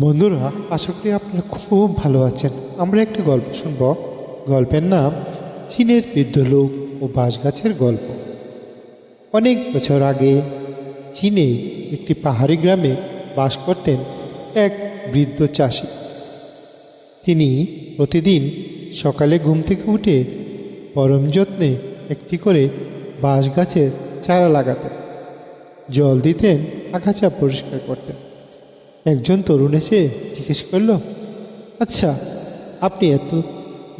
বন্ধুরা, আশা করি আপনারা খুব ভালো আছেন। আমরা একটি গল্প শুনব। গল্পের নাম চীনের বৃদ্ধ লোক ও বাঁশগাছের গল্প। অনেক বছর আগে চীনে একটি পাহাড়ি গ্রামে বাস করতেন এক বৃদ্ধ চাষি। তিনি প্রতিদিন সকালে ঘুম থেকে উঠে পরম যত্নে একটি করে বাঁশ গাছের চারা লাগাতেন। জল দিতেন, আগাছা পরিষ্কার করতেন। একজন তরুণ এসে জিজ্ঞেস করল আচ্ছা আপনি এত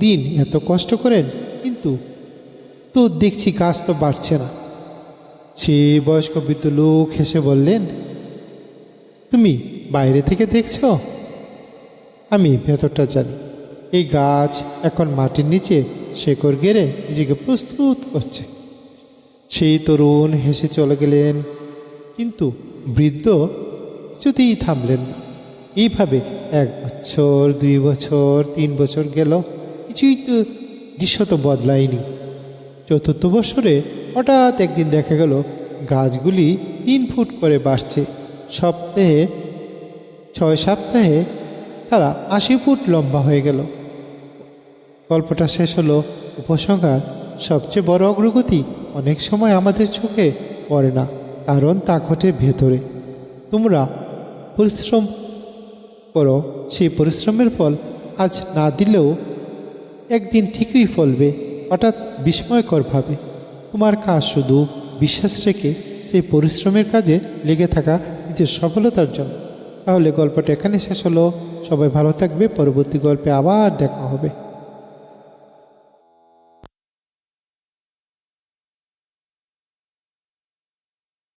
দিন এত কষ্ট করেন, কিন্তু তো দেখছি গাছ তো বাড়ছে না। সে বয়স্ক বৃদ্ধ লোক হেসে বললেন, তুমি বাইরে থেকে দেখছ? আমি ভেতরটা জানি। এই গাছ এখন মাটির নিচে শেকড় গেড়ে নিজেকে প্রস্তুত করছে। সেই তরুণ হেসে চলে গেলেন, কিন্তু বৃদ্ধ কিছুতেই থামলেন। না এইভাবে এক বছর, দুই বছর, তিন বছর গেল। কিছুই তো দৃশ্য তো বদলায়নি। চতুর্থ বছরে হঠাৎ একদিন দেখা গেল, গাছগুলি তিন ফুট করে বাড়ছে। সপ্তাহে, ছয় সপ্তাহে তারা আশি ফুট লম্বা হয়ে গেল। গল্পটা শেষ হলো, উপসংহার, সবচেয়ে বড় অগ্রগতি অনেক সময় আমাদের চোখে পড়ে না, কারণ তা ঘটে ভেতরে। তোমরা পরিশ্রম করো, সেই পরিশ্রমের ফল আজ না দিলেও একদিন ঠিকই ফলবে। হঠাৎ বিস্ময়করভাবে তোমার কাজ শুধু বিশ্বাস রেখে সেই পরিশ্রমের কাজে লেগে থাকা নিজের সফলতার জন্য। তাহলে গল্পটা এখানে শেষ হলো। সবাই ভালো থাকবে। পরবর্তী গল্পে আবার দেখা হবে।